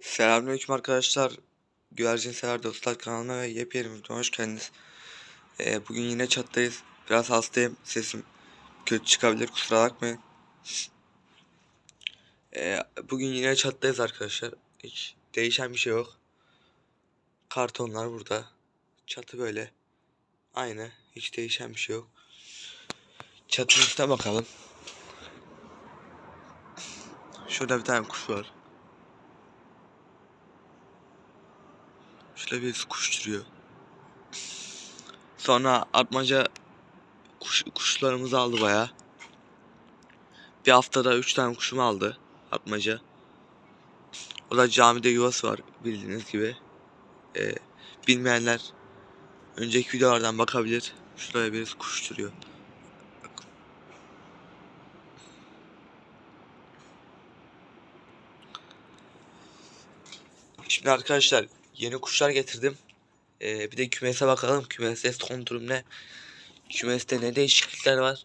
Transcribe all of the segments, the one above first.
Selamünaleyküm arkadaşlar. Güvercin Sever Dostlar kanalına ve yepyeni videoma hoş geldiniz. Ee, bugün yine çattayız. Biraz hastayım. Sesim kötü çıkabilir kusura bakmayın. Ee, bugün yine çattayız arkadaşlar. Hiç değişen bir şey yok. Kartonlar burada. Çatı böyle. Aynı. Hiç değişen bir şey yok. Çatının üstüne bakalım. Şurada bir tane kuş var. Şöyle bir kuş duruyor. Sonra atmaca kuş, kuşlarımızı aldı baya. Bir haftada üç tane kuşumu aldı atmaca. O da camide yuvası var bildiğiniz gibi. Ee, bilmeyenler önceki videolardan bakabilir. Şuraya bir kuş duruyor. Bakın. Şimdi arkadaşlar yeni kuşlar getirdim. Ee, bir de kümese bakalım. Kümeste son durum ne? Kümeste ne değişiklikler var?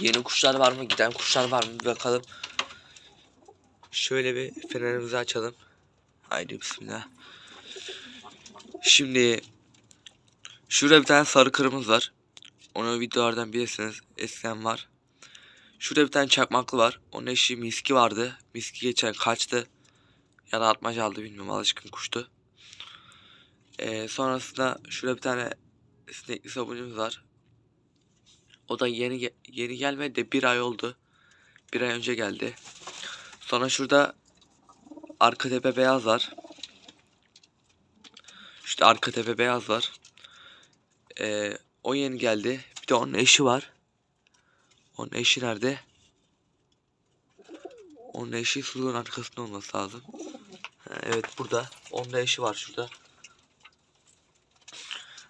Yeni kuşlar var mı? Giden kuşlar var mı? Bir bakalım. Şöyle bir fenerimizi açalım. Haydi bismillah. Şimdi şurada bir tane sarı kırmızı var. Onu videolardan bilirsiniz. Eskiden var. Şurada bir tane çakmaklı var. Onun eşi miski vardı. Miski geçen kaçtı. Ya da atmaca aldı bilmiyorum alışkın kuştu. Ee, sonrasında şurada bir tane sinekli sabunumuz var. O da yeni yeni gelmedi de bir ay oldu. Bir ay önce geldi. Sonra şurada arka tepe beyaz var. İşte arka tepe beyaz var. Ee, o yeni geldi. Bir de onun eşi var. Onun eşi nerede? Onun eşi suluğun arkasında olması lazım. Evet burada. Onun da eşi var şurada.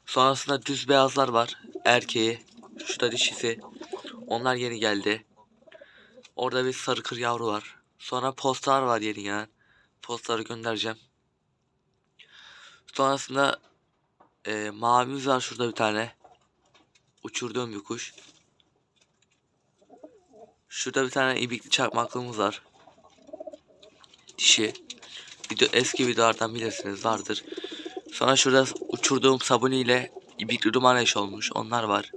Sonrasında düz beyazlar var. Erkeği. Şurada dişisi. Onlar yeni geldi. Orada bir sarı kır yavru var. Sonra postlar var yeni gelen. Postları göndereceğim. Sonrasında e, mavimiz var şurada bir tane. Uçurduğum bir kuş. Şurada bir tane ibikli çakmaklığımız var. Dişi. Video, eski videolardan bilirsiniz vardır. Sonra şurada uçurduğum sabuni ile ibikli duman eş olmuş. Onlar var.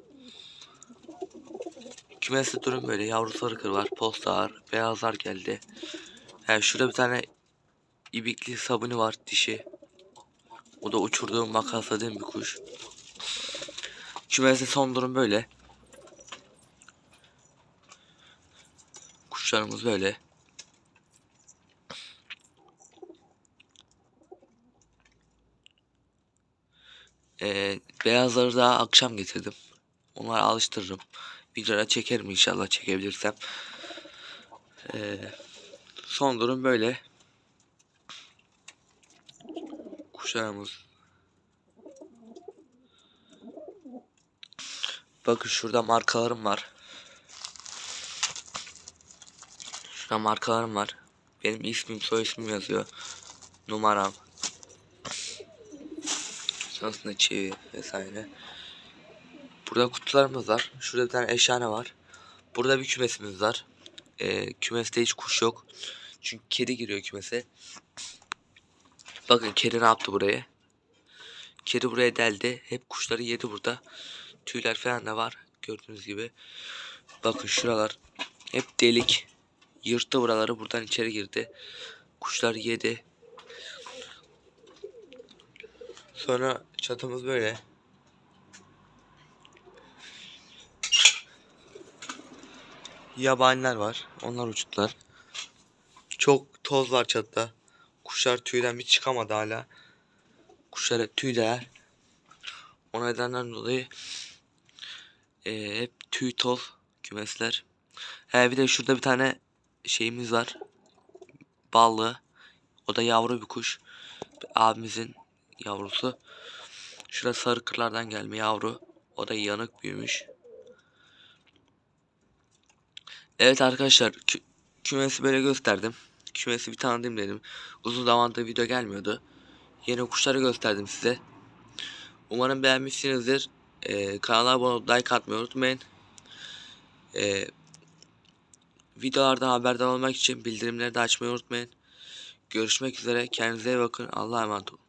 Kümeste durum böyle. Yavru sarı kır var. Postar. Beyazlar geldi. Yani şurada bir tane ibikli sabuni var. Dişi. O da uçurduğum makasladığım bir kuş. Kümeste son durum böyle. Kuşlarımız böyle. Ee, beyazları da akşam getirdim. Onları alıştırırım. Videoya çekerim inşallah çekebilirsem. Ee, son durum böyle. Kuşlarımız. Bakın şurada markalarım var. Şurada markalarım var. Benim ismim soy ismim yazıyor. Numaram. Sonrasında çivi vesaire. Burada kutularımız var. Şurada bir tane eşhane var. Burada bir kümesimiz var. Ee, kümeste hiç kuş yok. Çünkü kedi giriyor kümese. Bakın kedi ne yaptı buraya. Kedi buraya deldi. Hep kuşları yedi burada. Tüyler falan da var. Gördüğünüz gibi. Bakın şuralar. Hep delik. Yırttı buraları. Buradan içeri girdi. Kuşlar yedi. Sonra çatımız böyle. Yabaniler var. Onlar uçtular. Çok toz var çatıda. Kuşlar tüyden bir çıkamadı hala. Kuşlar hep tüyler. O nedenden dolayı e, hep tüy toz kümesler. He bir de şurada bir tane şeyimiz var. Ballı. O da yavru bir kuş. Abimizin yavrusu. Şurada sarı kırlardan gelme yavru. O da yanık büyümüş. Evet arkadaşlar kü kümesi böyle gösterdim. Kümesi bir tanıdım dedim. Uzun zamandır video gelmiyordu. Yeni kuşları gösterdim size. Umarım beğenmişsinizdir. Ee, kanala abone olup like atmayı unutmayın. Ee, videolardan haberdar olmak için bildirimleri de açmayı unutmayın. Görüşmek üzere. Kendinize iyi bakın. Allah'a emanet olun.